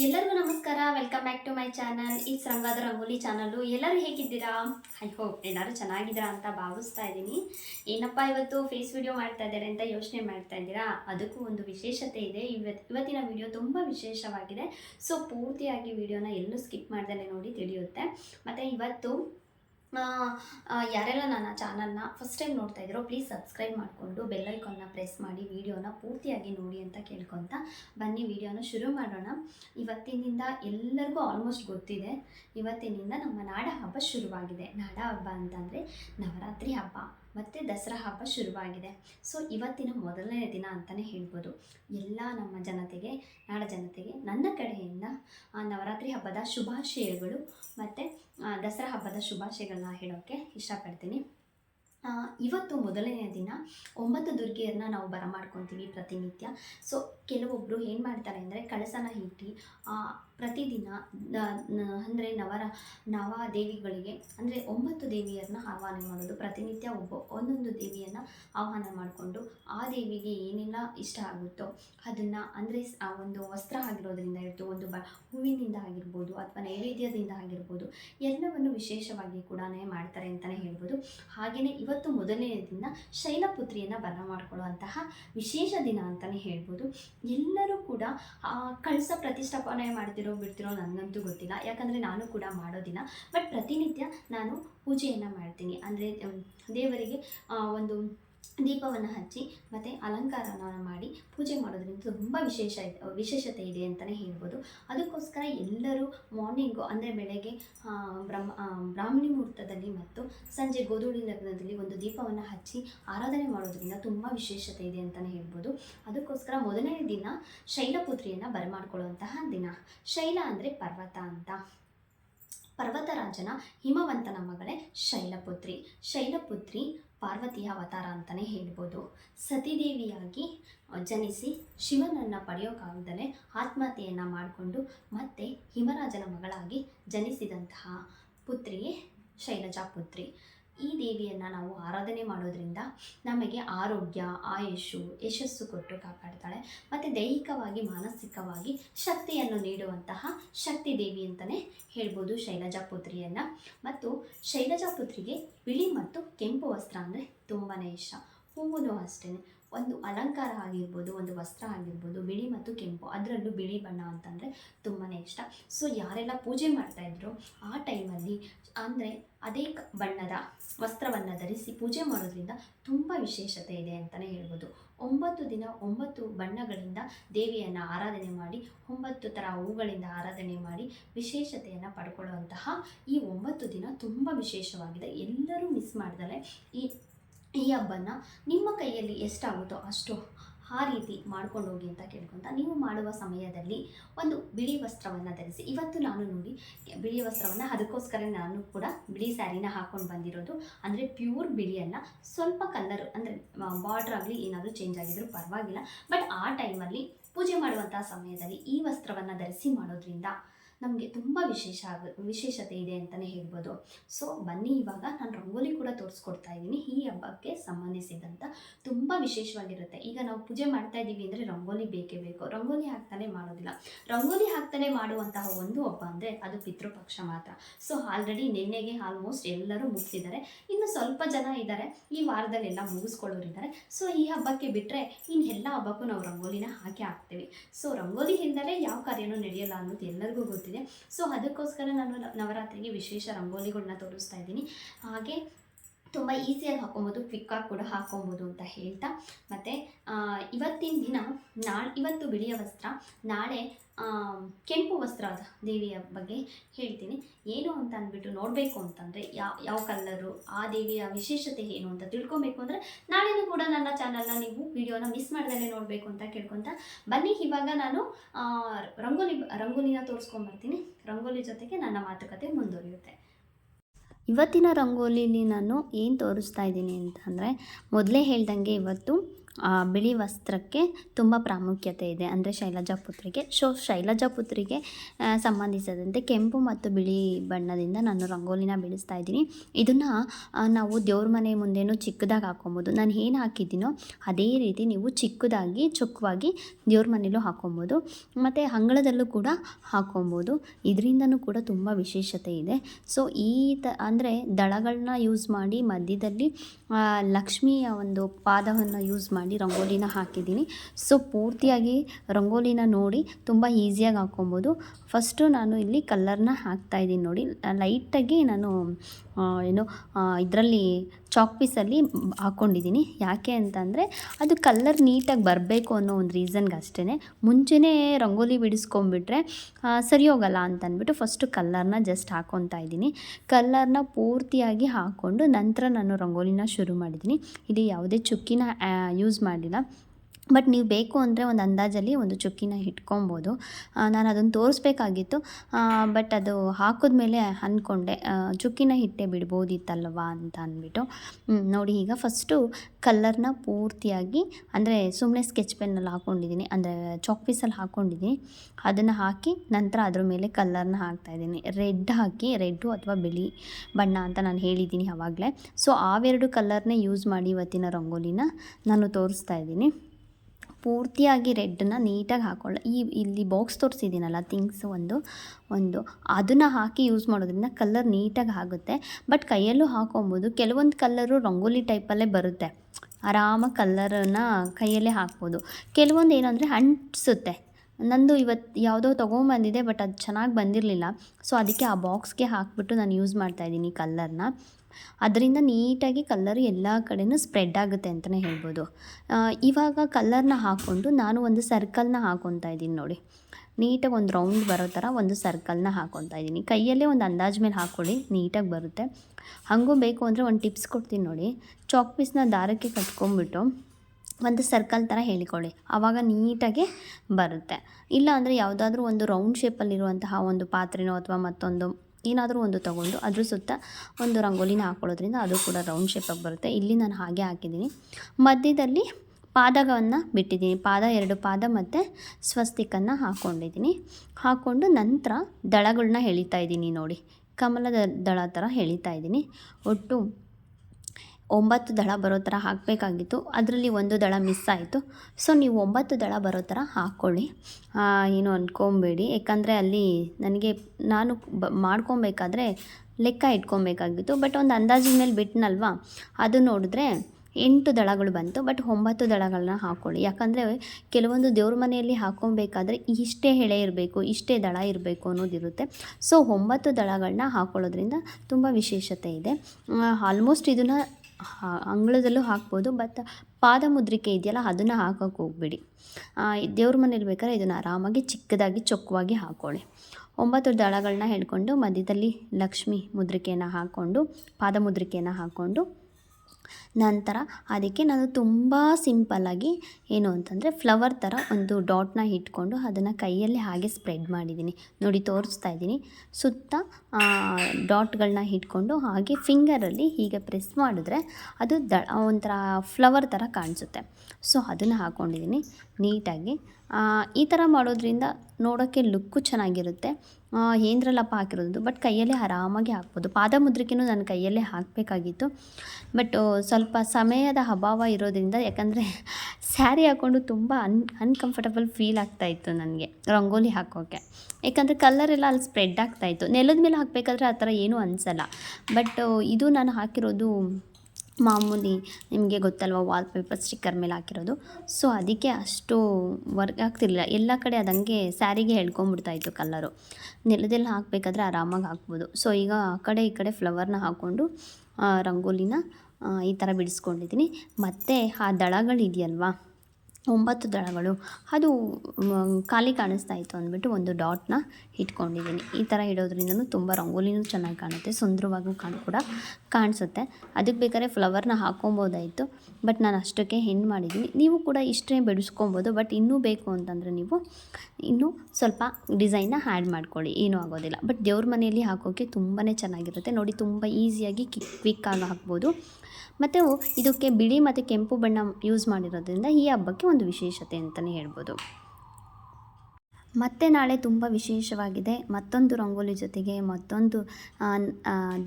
ಎಲ್ಲರಿಗೂ ನಮಸ್ಕಾರ. Welcome back to my channel ಈ ರಂಗಾದ ರಂಗೋಲಿ ಚಾನಲ್ಲು ಎಲ್ಲರೂ ಹೇಗಿದ್ದೀರಾ? ಐ ಹೋಪ್ ಎಲ್ಲರೂ ಚೆನ್ನಾಗಿದ್ದೀರಾ ಅಂತ ಭಾವಿಸ್ತಾ ಇದ್ದೀನಿ. ಏನಪ್ಪ ಇವತ್ತು ಫೇಸ್ ವಿಡಿಯೋ ಮಾಡ್ತಾ ಇದ್ದಾರೆ ಅಂತ ಯೋಚನೆ ಮಾಡ್ತಾ ಇದ್ದೀರಾ? ಅದಕ್ಕೂ ಒಂದು ವಿಶೇಷತೆ ಇದೆ. ಇವತ್ತು ಇವತ್ತಿನ ವಿಡಿಯೋ ತುಂಬ ವಿಶೇಷವಾಗಿದೆ. ಸೊ ಪೂರ್ತಿಯಾಗಿ ವಿಡಿಯೋನ ಎಲ್ಲೂ ಸ್ಕಿಪ್ ಮಾಡ್ದಲೇ ನೋಡಿ ತಿಳಿಯುತ್ತೆ. ಮತ್ತು ಇವತ್ತು ಯಾರೆಲ್ಲ ನನ್ನ ಚಾನಲ್ನ ಫಸ್ಟ್ ಟೈಮ್ ನೋಡ್ತಾ ಇದ್ದೀರೋ ಪ್ಲೀಸ್ ಸಬ್ಸ್ಕ್ರೈಬ್ ಮಾಡಿಕೊಂಡು ಬೆಲ್ಲೈಕನ್ನ ಪ್ರೆಸ್ ಮಾಡಿ ವಿಡಿಯೋನ ಪೂರ್ತಿಯಾಗಿ ನೋಡಿ ಅಂತ ಕೇಳ್ಕೊತ ಬನ್ನಿ ವಿಡಿಯೋನ ಶುರು ಮಾಡೋಣ. ಇವತ್ತಿನಿಂದ ಎಲ್ಲರಿಗೂ ಆಲ್ಮೋಸ್ಟ್ ಗೊತ್ತಿದೆ. ಇವತ್ತಿನಿಂದ ನಮ್ಮ ನಾಡ ಹಬ್ಬ ಶುರುವಾಗಿದೆ. ನಾಡ ಹಬ್ಬ ಅಂತಂದರೆ ನವರಾತ್ರಿ ಹಬ್ಬ. ಮತ್ತು ದಸರಾ ಹಬ್ಬ ಶುರುವಾಗಿದೆ. ಸೊ ಇವತ್ತಿನ ಮೊದಲನೇ ದಿನ ಅಂತಲೇ ಹೇಳ್ಬೋದು. ಎಲ್ಲ ನಮ್ಮ ಜನತೆಗೆ, ನಾಡ ಜನತೆಗೆ ನನ್ನ ಕಡೆಯಿಂದ ನವರಾತ್ರಿ ಹಬ್ಬದ ಶುಭಾಶಯಗಳು ಮತ್ತು ದಸರಾ ಹಬ್ಬದ ಶುಭಾಶಯಗಳನ್ನ ಹೇಳೋಕ್ಕೆ ಇಷ್ಟಪಡ್ತೀನಿ. ಇವತ್ತು ಮೊದಲನೇ ದಿನ ಒಂಬತ್ತು ದುರ್ಗೆಯನ್ನು ನಾವು ಬರಮಾಡ್ಕೊತೀವಿ ಪ್ರತಿನಿತ್ಯ. ಸೊ ಕೆಲವೊಬ್ಬರು ಏನು ಮಾಡ್ತಾರೆ ಅಂದರೆ ಕಳಸನ ಇಟ್ಟು ಪ್ರತಿದಿನ ಅಂದರೆ ನವರ ನವ ದೇವಿಗಳಿಗೆ ಅಂದರೆ ಒಂಬತ್ತು ದೇವಿಯರನ್ನ ಆಹ್ವಾನ ಮಾಡೋದು ಪ್ರತಿನಿತ್ಯ ಒಬ್ಬ ಒಂದೊಂದು ದೇವಿಯನ್ನು ಆಹ್ವಾನ ಮಾಡಿಕೊಂಡು ಆ ದೇವಿಗೆ ಏನೆಲ್ಲ ಇಷ್ಟ ಆಗುತ್ತೋ ಅದನ್ನು ಅಂದರೆ ಆ ಒಂದು ವಸ್ತ್ರ ಆಗಿರೋದ್ರಿಂದ ಇರ್ತು ಒಂದು ಬ ಹೂವಿನಿಂದ ಆಗಿರ್ಬೋದು ಅಥವಾ ನೈವೇದ್ಯದಿಂದ ಆಗಿರ್ಬೋದು ಎಲ್ಲವನ್ನು ವಿಶೇಷವಾಗಿ ಕೂಡ ಮಾಡ್ತಾರೆ ಅಂತಲೇ ಹೇಳ್ಬೋದು. ಹಾಗೆಯೇ ಇವತ್ತು ಮೊದಲನೇ ದಿನ ಶೈಲಪುತ್ರಿಯನ್ನು ಬರ ಮಾಡಿಕೊಳ್ಳುವಂತಹ ವಿಶೇಷ ದಿನ ಅಂತಲೇ ಹೇಳ್ಬೋದು. ಎಲ್ಲರೂ ಕೂಡ ಆ, ಕಳಸ ಪ್ರತಿಷ್ಠಾಪನೆ ಮಾಡ್ತಿರೋ ಬಿಡ್ತಿರೋ ನನಗಂತೂ ಗೊತ್ತಿಲ್ಲ. ಯಾಕಂದರೆ ನಾನು ಕೂಡ ಮಾಡೋದಿಲ್ಲ. ಬಟ್ ಪ್ರತಿನಿತ್ಯ ನಾನು ಪೂಜೆಯನ್ನು ಮಾಡ್ತೀನಿ. ಅಂದರೆ, ದೇವರಿಗೆ ಒಂದು ದೀಪವನ್ನು ಹಚ್ಚಿ ಮತ್ತು ಅಲಂಕಾರವನ್ನು ಮಾಡಿ ಪೂಜೆ ಮಾಡೋದ್ರಿಂದ ತುಂಬ ವಿಶೇಷ ಇದೆ, ವಿಶೇಷತೆ ಇದೆ ಅಂತಲೇ ಹೇಳ್ಬೋದು. ಅದಕ್ಕೋಸ್ಕರ ಎಲ್ಲರೂ ಮಾರ್ನಿಂಗು ಅಂದರೆ ಬೆಳಗ್ಗೆ ಬ್ರಹ್ಮ ಬ್ರಾಹ್ಮಣಿ ಮುಹೂರ್ತದಲ್ಲಿ ಮತ್ತು ಸಂಜೆ ಗೋಧೂಳಿ ಲಗ್ನದಲ್ಲಿ ಒಂದು ದೀಪವನ್ನು ಹಚ್ಚಿ ಆರಾಧನೆ ಮಾಡೋದ್ರಿಂದ ತುಂಬ ವಿಶೇಷತೆ ಇದೆ ಅಂತಲೇ ಹೇಳ್ಬೋದು. ಅದಕ್ಕೋಸ್ಕರ ಮೊದಲನೇ ದಿನ ಶೈಲಪುತ್ರಿಯನ್ನು ಬರಮಾಡ್ಕೊಳ್ಳುವಂತಹ ದಿನ. ಶೈಲ ಅಂದರೆ ಪರ್ವತ ಅಂತ. ಪರ್ವತರಾಜನ ಹಿಮವಂತನ ಮಗಳೇ ಶೈಲಪುತ್ರಿ. ಶೈಲಪುತ್ರಿ ಪಾರ್ವತಿಯ ಅವತಾರ ಅಂತಲೇ ಹೇಳ್ಬೋದು. ಸತಿದೇವಿಯಾಗಿ ಜನಿಸಿ ಶಿವನನ್ನು ಪಡೆಯೋಕ್ಕಾಗದಲೇ ಆತ್ಮಹತ್ಯೆಯನ್ನು ಮಾಡಿಕೊಂಡು ಮತ್ತೆ ಹಿಮರಾಜನ ಮಗಳಾಗಿ ಜನಿಸಿದಂತಹ ಪುತ್ರಿಯೇ ಶೈಲಜಾ ಪುತ್ರಿ. ಈ ದೇವಿಯನ್ನು ನಾವು ಆರಾಧನೆ ಮಾಡೋದ್ರಿಂದ ನಮಗೆ ಆರೋಗ್ಯ ಆಯುಷು ಯಶಸ್ಸು ಕೊಟ್ಟು ಕಾಪಾಡ್ತಾಳೆ. ಮತ್ತು ದೈಹಿಕವಾಗಿ, ಮಾನಸಿಕವಾಗಿ ಶಕ್ತಿಯನ್ನು ನೀಡುವಂತಹ ಶಕ್ತಿ ದೇವಿ ಅಂತಲೇ ಹೇಳ್ಬೋದು ಶೈಲಜಾ ಪುತ್ರಿಯನ್ನು. ಮತ್ತು ಶೈಲಜಾ ಪುತ್ರಿಗೆ ಬಿಳಿ ಮತ್ತು ಕೆಂಪು ವಸ್ತ್ರ ಅಂದರೆ ತುಂಬಾ ಇಷ್ಟ. ಹೂವು ಅಷ್ಟೇ ಒಂದು ಅಲಂಕಾರ ಆಗಿರ್ಬೋದು, ಒಂದು ವಸ್ತ್ರ ಆಗಿರ್ಬೋದು, ಬಿಳಿ ಮತ್ತು ಕೆಂಪು. ಅದರಲ್ಲೂ ಬಿಳಿ ಬಣ್ಣ ಅಂತಂದರೆ ತುಂಬಾ ಇಷ್ಟ. ಸೊ ಯಾರೆಲ್ಲ ಪೂಜೆ ಮಾಡ್ತಾಯಿದ್ರು ಆ ಟೈಮಲ್ಲಿ ಅಂದರೆ ಅದೇ ಬಣ್ಣದ ವಸ್ತ್ರವನ್ನು ಧರಿಸಿ ಪೂಜೆ ಮಾಡೋದ್ರಿಂದ ತುಂಬ ವಿಶೇಷತೆ ಇದೆ ಅಂತಲೇ ಹೇಳ್ಬೋದು. ಒಂಬತ್ತು ದಿನ ಒಂಬತ್ತು ಬಣ್ಣಗಳಿಂದ ದೇವಿಯನ್ನು ಆರಾಧನೆ ಮಾಡಿ, ಒಂಬತ್ತು ಥರ ಹೂಗಳಿಂದ ಆರಾಧನೆ ಮಾಡಿ ವಿಶೇಷತೆಯನ್ನು ಪಡ್ಕೊಳ್ಳುವಂತಹ ಈ ಒಂಬತ್ತು ದಿನ ತುಂಬ ವಿಶೇಷವಾಗಿದೆ. ಎಲ್ಲರೂ ಮಿಸ್ ಮಾಡ್ದಲೆ ಈ ಈ ಹಬ್ಬನ ನಿಮ್ಮ ಕೈಯಲ್ಲಿ ಎಷ್ಟಾಗುತ್ತೋ ಅಷ್ಟು ಆ ರೀತಿ ಮಾಡ್ಕೊಂಡು ಹೋಗಿ ಅಂತ ಕೇಳ್ಕೊತ ನೀವು ಮಾಡುವ ಸಮಯದಲ್ಲಿ ಒಂದು ಬಿಳಿ ವಸ್ತ್ರವನ್ನು ಧರಿಸಿ. ಇವತ್ತು ನಾನು ನೋಡಿ, ಬಿಳಿ ವಸ್ತ್ರವನ್ನು ಅದಕ್ಕೋಸ್ಕರ ನಾನು ಕೂಡ ಬಿಳಿ ಸ್ಯಾರಿನ ಹಾಕೊಂಡು ಬಂದಿರೋದು. ಅಂದರೆ ಪ್ಯೂರ್ ಬಿಳಿಯನ್ನು. ಸ್ವಲ್ಪ ಕಲರ್ ಅಂದರೆ ಬಾರ್ಡ್ರ್ ಆಗಲಿ ಏನಾದರೂ ಚೇಂಜ್ ಆಗಿದ್ರು ಪರವಾಗಿಲ್ಲ. ಬಟ್ ಆ ಟೈಮಲ್ಲಿ ಪೂಜೆ ಮಾಡುವಂಥ ಸಮಯದಲ್ಲಿ ಈ ವಸ್ತ್ರವನ್ನು ಧರಿಸಿ ಮಾಡೋದ್ರಿಂದ ನಮಗೆ ತುಂಬ ವಿಶೇಷ ಆಗ, ವಿಶೇಷತೆ ಇದೆ ಅಂತಲೇ ಹೇಳ್ಬೋದು. ಸೊ ಬನ್ನಿ ಇವಾಗ ನಾನು ರಂಗೋಲಿ ಕೂಡ ತೋರಿಸ್ಕೊಡ್ತಾ ಇದ್ದೀನಿ. ಈ ಹಬ್ಬಕ್ಕೆ ಸಂಬಂಧಿಸಿದಂಥ ತುಂಬ ವಿಶೇಷವಾಗಿರುತ್ತೆ. ಈಗ ನಾವು ಪೂಜೆ ಮಾಡ್ತಾ ಇದ್ದೀವಿ ಅಂದರೆ ರಂಗೋಲಿ ಬೇಕೇ ಬೇಕು. ರಂಗೋಲಿ ಹಾಕ್ತಾನೆ ಮಾಡೋದಿಲ್ಲ. ರಂಗೋಲಿ ಹಾಕ್ತಾನೆ ಮಾಡುವಂತಹ ಒಂದು ಹಬ್ಬ ಅಂದರೆ ಅದು ಪಿತೃಪಕ್ಷ ಮಾತ್ರ. ಸೊ ಆಲ್ರೆಡಿ ನಿನ್ನೆಗೆ ಆಲ್ಮೋಸ್ಟ್ ಎಲ್ಲರೂ ಮುಗಿಸಿದ್ದಾರೆ. ಇನ್ನು ಸ್ವಲ್ಪ ಜನ ಇದ್ದಾರೆ. ಈ ವಾರದಲ್ಲೆಲ್ಲ ಮುಗಿಸ್ಕೊಳ್ಳೋರಿದ್ದಾರೆ ಸೊ ಈ ಹಬ್ಬಕ್ಕೆ ಬಿಟ್ಟರೆ ಇನ್ನು ಎಲ್ಲ ಹಬ್ಬಕ್ಕೂ ನಾವು ರಂಗೋಲಿನ ಹಾಕಿ ಹಾಕ್ತೀವಿ. ಸೊ ರಂಗೋಲಿ ಹಿಂದಲೇ ಯಾವ ಕಾರ್ಯನೂ ನಡೆಯಲ್ಲ ಅನ್ನೋದು ಎಲ್ಲರಿಗೂ ಗೊತ್ತಿದೆ ಸೊ ಅದಕ್ಕೋಸ್ಕರ ನಾನು ನವರಾತ್ರಿಗೆ ವಿಶೇಷ ರಂಗೋಲಿಗಳನ್ನ ತೋರಿಸ್ತಾ ಇದ್ದೀನಿ. ಹಾಗೆ ತುಂಬ ಈಸಿಯಾಗಿ ಹಾಕೊಬೋದು ಕ್ವಿಕ್ಕಾಗಿ ಕೂಡ ಹಾಕೊಬೋದು ಅಂತ ಹೇಳ್ತಾ. ಮತ್ತು ಇವತ್ತಿನ ದಿನ ನಾಳೆ, ಇವತ್ತು ಬಿಳಿಯ ವಸ್ತ್ರ, ನಾಳೆ ಕೆಂಪು ವಸ್ತ್ರ ದೇವಿಯ ಬಗ್ಗೆ ಹೇಳ್ತೀನಿ. ಏನು ಅಂತ ಅಂದ್ಬಿಟ್ಟು ನೋಡಬೇಕು ಅಂತಂದರೆ ಯಾವ ಯಾವ ಕಲರು ಆ ದೇವಿಯ ವಿಶೇಷತೆ ಏನು ಅಂತ ತಿಳ್ಕೊಬೇಕು ಅಂದರೆ ನಾಳೆನೂ ಕೂಡ ನನ್ನ ಚಾನಲ್ನ ನೀವು ವಿಡಿಯೋನ ಮಿಸ್ ಮಾಡ್ದಲೇ ನೋಡಬೇಕು ಅಂತ ಕೇಳ್ಕೊತ ಬನ್ನಿ. ಇವಾಗ ನಾನು ರಂಗೋಲಿ, ರಂಗೋಲಿನ ತೋರಿಸ್ಕೊಂಬರ್ತೀನಿ. ರಂಗೋಲಿ ಜೊತೆಗೆ ನನ್ನ ಮಾತುಕತೆ ಮುಂದುವರಿಯುತ್ತೆ. ಇವತ್ತಿನ ರಂಗೋಲಿಲಿ ನಾನು ಏನು ತೋರಿಸ್ತಾ ಇದ್ದೀನಿ ಅಂತಂದರೆ ಮೊದಲೇ ಹೇಳ್ದಂಗೆ ಇವತ್ತು ಬಿಳಿ ವಸ್ತ್ರಕ್ಕೆ ತುಂಬ ಪ್ರಾಮುಖ್ಯತೆ ಇದೆ. ಅಂದರೆ ಶೈಲಜಾ ಪುತ್ರಿಗೆ. ಸೊ ಶೈಲಜಾ ಪುತ್ರಿಗೆ ಸಂಬಂಧಿಸಿದಂತೆ ಕೆಂಪು ಮತ್ತು ಬಿಳಿ ಬಣ್ಣದಿಂದ ನಾನು ರಂಗೋಲಿನ ಬಿಡಿಸ್ತಾ ಇದ್ದೀನಿ. ಇದನ್ನು ನಾವು ದೇವ್ರ ಮನೆ ಮುಂದೆನೂ ಚಿಕ್ಕದಾಗಿ ಹಾಕೊಬೋದು. ನಾನು ಏನು ಹಾಕಿದ್ದೀನೋ ಅದೇ ರೀತಿ ನೀವು ಚಿಕ್ಕದಾಗಿ, ಚೊಕ್ಕವಾಗಿ ದೇವ್ರ ಮನೇಲೂ ಹಾಕೊಬೋದು. ಮತ್ತು ಅಂಗಳದಲ್ಲೂ ಕೂಡ ಹಾಕೊಬೋದು. ಇದರಿಂದನೂ ಕೂಡ ತುಂಬ ವಿಶೇಷತೆ ಇದೆ. ಸೊ ಈ ತ, ಅಂದರೆ ದಳಗಳನ್ನ ಯೂಸ್ ಮಾಡಿ ಮಧ್ಯದಲ್ಲಿ ಲಕ್ಷ್ಮಿಯ ಒಂದು ಪಾದವನ್ನು ಯೂಸ್ ಮಾಡಿ ರಂಗೋಲಿನ ಹಾಕಿದ್ದೀನಿ. ಸೊ ಪೂರ್ತಿಯಾಗಿ ರಂಗೋಲಿನ ನೋಡಿ ತುಂಬ ಈಸಿಯಾಗಿ ಹಾಕ್ಕೊಬೋದು. ಫಸ್ಟು ನಾನು ಇಲ್ಲಿ ಕಲ್ಲರ್ನ ಹಾಕ್ತಾಯಿದ್ದೀನಿ ನೋಡಿ. ಲೈಟಾಗಿ ನಾನು ಏನು ಇದರಲ್ಲಿ ಚಾಕ್ ಪೀಸಲ್ಲಿ ಹಾಕ್ಕೊಂಡಿದ್ದೀನಿ ಯಾಕೆ ಅಂತಂದರೆ ಅದು ಕಲ್ಲರ್ ನೀಟಾಗಿ ಬರಬೇಕು ಅನ್ನೋ ಒಂದು ರೀಸನ್ಗೆ ಅಷ್ಟೇ ಮುಂಚೆನೇ ರಂಗೋಲಿ ಬಿಡಿಸ್ಕೊಂಬಿಟ್ರೆ ಸರಿ ಹೋಗಲ್ಲ ಅಂತ ಅಂದ್ಬಿಟ್ಟು ಫಸ್ಟು ಕಲ್ಲರ್ನ ಜಸ್ಟ್ ಹಾಕ್ಕೊತಾ ಇದ್ದೀನಿ. ಕಲ್ಲರ್ನ ಪೂರ್ತಿಯಾಗಿ ಹಾಕ್ಕೊಂಡು ನಂತರ ನಾನು ರಂಗೋಲಿನ ಶುರು ಮಾಡಿದ್ದೀನಿ ಇದು ಯಾವುದೇ ಚುಕ್ಕಿನ ಯೂಸ್ ಮಾಡಿಲ್ಲ ಬಟ್ ನೀವು ಬೇಕು ಅಂದರೆ ಒಂದು ಅಂದಾಜಲ್ಲಿ ಒಂದು ಚುಕ್ಕಿನ ಇಟ್ಕೊಬೋದು. ನಾನು ಅದನ್ನು ತೋರಿಸ್ಬೇಕಾಗಿತ್ತು. ಬಟ್ ಅದು ಹಾಕಿದ್ಮೇಲೆ ಅಂದ್ಕೊಂಡೆ ಆ, ಚುಕ್ಕಿನ ಹಿಟ್ಟೆ ಬಿಡ್ಬೋದಿತ್ತಲ್ವ ಅಂತ ಅಂದ್ಬಿಟ್ಟು. ನೋಡಿ ಈಗ ಫಸ್ಟು ಕಲ್ಲರ್ನ ಪೂರ್ತಿಯಾಗಿ ಅಂದರೆ ಸುಮ್ಮನೆ ಸ್ಕೆಚ್ ಪೆನ್ನಲ್ಲಿ ಹಾಕ್ಕೊಂಡಿದ್ದೀನಿ ಅಂದರೆ ಚಾಕ್ ಪೀಸಲ್ಲಿ ಹಾಕ್ಕೊಂಡಿದ್ದೀನಿ. ಅದನ್ನು ಹಾಕಿ ನಂತರ ಅದ್ರ ಮೇಲೆ ಕಲ್ಲರ್ನ ಹಾಕ್ತಾಯಿದ್ದೀನಿ ರೆಡ್ ಹಾಕಿ ರೆಡ್ಡು ಅಥವಾ ಬಿಳಿ ಬಣ್ಣ ಅಂತ ನಾನು ಹೇಳಿದ್ದೀನಿ ಆವಾಗಲೇ ಸೊ ಆವೆರಡು ಕಲ್ಲರ್ನೇ ಯೂಸ್ ಮಾಡಿ ಇವತ್ತಿನ ರಂಗೋಲಿನ ನಾನು ತೋರಿಸ್ತಾ ಇದ್ದೀನಿ. ಪೂರ್ತಿಯಾಗಿ ರೆಡ್ಡನ್ನ ನೀಟಾಗಿ ಹಾಕೊಳ್ಳ, ಈ ಇಲ್ಲಿ ಬಾಕ್ಸ್ ತೋರಿಸಿದ್ದೀನಲ್ಲ ಥಿಂಗ್ಸ್ ಒಂದು ಒಂದು. ಅದನ್ನು ಹಾಕಿ ಯೂಸ್ ಮಾಡೋದ್ರಿಂದ ಕಲ್ಲರ್ ನೀಟಾಗಿ ಆಗುತ್ತೆ. ಬಟ್ ಕೈಯಲ್ಲೂ ಹಾಕೊಬೋದು. ಕೆಲವೊಂದು ಕಲ್ಲರು ರಂಗೋಲಿ ಟೈಪಲ್ಲೇ ಬರುತ್ತೆ. ಆರಾಮಾಗಿ ಕಲ್ಲರನ್ನು ಕೈಯಲ್ಲೇ ಹಾಕ್ಬೋದು. ಕೆಲವೊಂದು ಏನಂದರೆ ಅಂಟಿಸುತ್ತೆ. ನಂದು ಇವತ್ತು ಯಾವುದೋ ತೊಗೊಂಬಂದಿದೆ, ಬಟ್ ಅದು ಚೆನ್ನಾಗಿ ಬಂದಿರಲಿಲ್ಲ. ಸೊ ಅದಕ್ಕೆ ಆ ಬಾಕ್ಸ್ಗೆ ಹಾಕ್ಬಿಟ್ಟು ನಾನು ಯೂಸ್ ಮಾಡ್ತಾಯಿದ್ದೀನಿ ಕಲ್ಲರ್ನ ಅದರಿಂದ ನೀಟಾಗಿ ಕಲ್ಲರ್ ಎಲ್ಲ ಕಡೆಯೂ ಸ್ಪ್ರೆಡ್ ಆಗುತ್ತೆ ಅಂತಲೇ ಹೇಳ್ಬೋದು. ಇವಾಗ ಕಲ್ಲರ್ನ ಹಾಕ್ಕೊಂಡು ನಾನು ಒಂದು ಸರ್ಕಲ್ನ ಹಾಕ್ಕೊತಾ ಇದ್ದೀನಿ ನೋಡಿ. ನೀಟಾಗಿ ಒಂದು ರೌಂಡ್ ಬರೋ ಥರ ಒಂದು ಸರ್ಕಲ್ನ ಹಾಕ್ಕೊತಾ ಇದ್ದೀನಿ. ಕೈಯಲ್ಲೇ ಒಂದು ಅಂದಾಜು ಮೇಲೆ ಹಾಕ್ಕೊಳ್ಳಿ ನೀಟಾಗಿ ಬರುತ್ತೆ. ಹಾಗೂ ಬೇಕು ಅಂದರೆ ಒಂದು ಟಿಪ್ಸ್ ಕೊಡ್ತೀನಿ ನೋಡಿ. ಚಾಕ್ ಪೀಸ್ನ ದಾರಕ್ಕೆ ಕಟ್ಕೊಂಡ್ಬಿಟ್ಟು ಒಂದು ಸರ್ಕಲ್ ಥರ ಹೇಳಿಕೊಳ್ಳಿ. ಆವಾಗ ನೀಟಾಗಿ ಬರುತ್ತೆ. ಇಲ್ಲ ಅಂದರೆ ಯಾವುದಾದ್ರೂ ಒಂದು ರೌಂಡ್ ಶೇಪಲ್ಲಿರುವಂತಹ ಒಂದು ಪಾತ್ರೆನೋ ಅಥವಾ ಮತ್ತೊಂದು ಏನಾದರೂ ಒಂದು ತೊಗೊಂಡು ಅದ್ರ ಸುತ್ತ ಒಂದು ರಂಗೋಲಿನ ಹಾಕ್ಕೊಳ್ಳೋದ್ರಿಂದ ಅದು ಕೂಡ ರೌಂಡ್ ಶೇಪಾಗಿ ಬರುತ್ತೆ. ಇಲ್ಲಿ ನಾನು ಹಾಗೆ ಹಾಕಿದ್ದೀನಿ. ಮಧ್ಯದಲ್ಲಿ ಪಾದವನ್ನು ಬಿಟ್ಟಿದ್ದೀನಿ. ಪಾದ, ಎರಡು ಪಾದ ಮತ್ತು ಸ್ವಸ್ತಿಕನ್ನು ಹಾಕ್ಕೊಂಡಿದ್ದೀನಿ ಹಾಕ್ಕೊಂಡು ನಂತರ ದಳಗಳನ್ನ ಎಳಿತಾ ಇದ್ದೀನಿ ನೋಡಿ. ಕಮಲದ ದಳ ಥರ ಎಳಿತಾ ಇದ್ದೀನಿ. ಒಟ್ಟು ಒಂಬತ್ತು ದಳ ಬರೋ ಥರ ಹಾಕಬೇಕಾಗಿತ್ತು. ಅದರಲ್ಲಿ ಒಂದು ದಳ ಮಿಸ್ ಆಯಿತು. ಸೊ ನೀವು ಒಂಬತ್ತು ದಳ ಬರೋ ಥರ ಹಾಕ್ಕೊಳ್ಳಿ. ಏನು ಅಂದ್ಕೊಬೇಡಿ ಯಾಕಂದರೆ ಅಲ್ಲಿ ನನಗೆ ನಾನು ಬ, ಮಾಡ್ಕೊಬೇಕಾದ್ರೆ ಲೆಕ್ಕ ಇಟ್ಕೊಬೇಕಾಗಿತ್ತು. ಬಟ್ ಒಂದು ಅಂದಾಜಿನ ಮೇಲೆ ಬಿಟ್ಟನಲ್ವಾ ಅದು ನೋಡಿದ್ರೆ ಎಂಟು ದಳಗಳು ಬಂತು. ಬಟ್ ಒಂಬತ್ತು ದಳಗಳನ್ನ ಹಾಕ್ಕೊಳ್ಳಿ. ಯಾಕಂದರೆ ಕೆಲವೊಂದು ದೇವ್ರ ಮನೆಯಲ್ಲಿ ಹಾಕೊಬೇಕಾದ್ರೆ ಇಷ್ಟೇ ಎಳೆ ಇರಬೇಕು, ಇಷ್ಟೇ ದಳ ಇರಬೇಕು ಅನ್ನೋದಿರುತ್ತೆ. ಸೊ ಒಂಬತ್ತು ದಳಗಳನ್ನ ಹಾಕ್ಕೊಳ್ಳೋದ್ರಿಂದ ತುಂಬ ವಿಶೇಷತೆ ಇದೆ. ಆಲ್ಮೋಸ್ಟ್ ಇದನ್ನು ಅಂಗಳದಲ್ಲೂ ಹಾಕ್ಬೋದು ಬಟ್ ಪಾದ ಮುದ್ರಿಕೆ ಇದೆಯಲ್ಲ, ಅದನ್ನು ಹಾಕೋಕ್ಕೆ ಹೋಗ್ಬೇಡಿ. ದೇವ್ರ ಮನೇಲಿ ಬೇಕಾದ್ರೆ ಇದನ್ನು ಆರಾಮಾಗಿ ಚಿಕ್ಕದಾಗಿ ಚೊಕ್ಕವಾಗಿ ಹಾಕ್ಕೊಳ್ಳಿ ಒಂಬತ್ತು ದಳಗಳನ್ನ ಹಿಡ್ಕೊಂಡು ಮಧ್ಯದಲ್ಲಿ ಲಕ್ಷ್ಮಿ ಮುದ್ರಿಕೆಯನ್ನು ಹಾಕ್ಕೊಂಡು ಪಾದ ಮುದ್ರಿಕೆಯನ್ನು ಹಾಕ್ಕೊಂಡು ನಂತರ ಅದಕ್ಕೆ ನಾನು ತುಂಬ ಸಿಂಪಲ್ಲಾಗಿ ಏನು ಅಂತಂದರೆ ಫ್ಲವರ್ ಥರ ಒಂದು ಡಾಟ್ನ ಇಟ್ಕೊಂಡು ಅದನ್ನು ಕೈಯಲ್ಲಿ ಹಾಗೆ ಸ್ಪ್ರೆಡ್ ಮಾಡಿದ್ದೀನಿ. ನೋಡಿ ತೋರಿಸ್ತಾ ಇದ್ದೀನಿ. ಸುತ್ತ ಡಾಟ್ಗಳನ್ನ ಇಟ್ಕೊಂಡು ಹಾಗೆ ಫಿಂಗರಲ್ಲಿ ಹೀಗೆ ಪ್ರೆಸ್ ಮಾಡಿದ್ರೆ ಅದು ದ, ಒಂಥರ ಫ್ಲವರ್ ಥರ ಕಾಣಿಸುತ್ತೆ. ಸೊ ಅದನ್ನು ಹಾಕ್ಕೊಂಡಿದ್ದೀನಿ ನೀಟಾಗಿ. ಈ ಥರ ಮಾಡೋದ್ರಿಂದ ನೋಡೋಕ್ಕೆ ಲುಕ್ಕು ಚೆನ್ನಾಗಿರುತ್ತೆ. ಏನರಲ್ಲಪ್ಪ ಹಾಕಿರೋದು. ಬಟ್ ಕೈಯಲ್ಲೇ ಆರಾಮಾಗಿ ಹಾಕ್ಬೋದು. ಪಾದ ಮುದ್ರಿಕೆನೂ ನಾನು ಕೈಯಲ್ಲೇ ಹಾಕಬೇಕಾಗಿತ್ತು. ಬಟ್ ಸ್ವಲ್ಪ ಸಮಯದ ಅಭಾವ ಇರೋದ್ರಿಂದ ಯಾಕಂದರೆ ಸ್ಯಾರಿ ಹಾಕ್ಕೊಂಡು ತುಂಬ ಅನ್ ಅನ್ಕಂಫರ್ಟಬಲ್ ಫೀಲ್ ಆಗ್ತಾಯಿತ್ತು ನನಗೆ ರಂಗೋಲಿ ಹಾಕೋಕ್ಕೆ ಯಾಕಂದರೆ ಕಲರ್ ಎಲ್ಲ ಅಲ್ಲಿ ಸ್ಪ್ರೆಡ್ ಆಗ್ತಾಯಿತ್ತು ನೆಲದ ಮೇಲೆ ಹಾಕಬೇಕಾದ್ರೆ ಆ ಥರ ಏನೂ ಅನಿಸಲ್ಲ. ಬಟ್ ಇದು ನಾನು ಹಾಕಿರೋದು ಮಾಮೂಲಿ ನಿಮಗೆ ಗೊತ್ತಲ್ವ ವಾಲ್ಪೇಪರ್ ಸ್ಟಿಕ್ಕರ್ ಮೇಲೆ ಹಾಕಿರೋದು? ಸೊ ಅದಕ್ಕೆ ಅಷ್ಟು ವರ್ಕ್ ಆಗ್ತಿರ್ಲಿಲ್ಲ. ಎಲ್ಲ ಕಡೆ ಅದು ಹಂಗೆ ಸ್ಯಾರಿಗೆ ಎಳ್ಕೊಂಬಿಡ್ತಾಯಿತ್ತು ಕಲ್ಲರು ನೆಲದಲ್ಲಿ ಹಾಕಬೇಕಾದ್ರೆ ಆರಾಮಾಗಿ ಹಾಕ್ಬೋದು. ಸೊ ಈಗ ಆ ಕಡೆ ಈ ಕಡೆ ಫ್ಲವರ್ನ ಹಾಕ್ಕೊಂಡು ರಂಗೋಲಿನ ಈ ಥರ ಬಿಡಿಸ್ಕೊಂಡಿದ್ದೀನಿ. ಮತ್ತು ಆ ದಳಗಳಿದೆಯಲ್ವಾ? ಒಂಬತ್ತು ದಳಗಳು. ಅದು ಖಾಲಿ ಕಾಣಿಸ್ತಾ ಇತ್ತು ಅಂದ್ಬಿಟ್ಟು ಒಂದು ಡಾಟ್ನ ಇಟ್ಕೊಂಡಿದ್ದೀನಿ. ಈ ಥರ ಇಡೋದ್ರಿಂದನೂ ತುಂಬ ರಂಗೋಲಿನೂ ಚೆನ್ನಾಗಿ ಕಾಣುತ್ತೆ, ಸುಂದರವಾಗೂ ಕಾಣ್, ಕೂಡ ಕಾಣಿಸುತ್ತೆ. ಅದಕ್ಕೆ ಬೇಕಾದ್ರೆ ಫ್ಲವರ್ನ ಹಾಕೊಬೋದಾಯಿತು ಬಟ್ ನಾನು ಅಷ್ಟಕ್ಕೆ ಹೆಣ್ಣು ಮಾಡಿದ್ದೀನಿ ನೀವು ಕೂಡ ಇಷ್ಟೇ ಬಿಡಿಸ್ಕೊಬೋದು ಬಟ್ ಇನ್ನೂ ಬೇಕು ಅಂತಂದರೆ ನೀವು ಇನ್ನೂ ಸ್ವಲ್ಪ ಡಿಸೈನ್ನ ಆ್ಯಡ್ ಮಾಡ್ಕೊಳ್ಳಿ, ಏನೂ ಆಗೋದಿಲ್ಲ. ಬಟ್ ದೇವ್ರ ಮನೆಯಲ್ಲಿ ಹಾಕೋಕ್ಕೆ ತುಂಬಾ ಚೆನ್ನಾಗಿರುತ್ತೆ. ನೋಡಿ, ತುಂಬ ಈಸಿಯಾಗಿ ಆಗಿ ಹಾಕ್ಬೋದು. ಮತ್ತು ಇದಕ್ಕೆ ಬಿಳಿ ಮತ್ತು ಕೆಂಪು ಬಣ್ಣ ಯೂಸ್ ಮಾಡಿರೋದ್ರಿಂದ ಈ ಹಬ್ಬಕ್ಕೆ ಒಂದು ವಿಶೇಷತೆ ಅಂತಲೇ ಹೇಳ್ಬೋದು. ಮತ್ತೆ ನಾಳೆ ತುಂಬ ವಿಶೇಷವಾಗಿದೆ. ಮತ್ತೊಂದು ರಂಗೋಲಿ ಜೊತೆಗೆ ಮತ್ತೊಂದು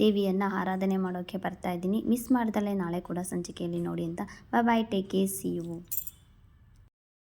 ದೇವಿಯನ್ನು ಆರಾಧನೆ ಮಾಡೋಕ್ಕೆ ಬರ್ತಾ ಇದ್ದೀನಿ. ಮಿಸ್ ಮಾಡ್ದಲೇ ನಾಳೆ ಕೂಡ ಸಂಚಿಕೆಯಲ್ಲಿ ನೋಡಿ ಅಂತ. Bye bye take care see you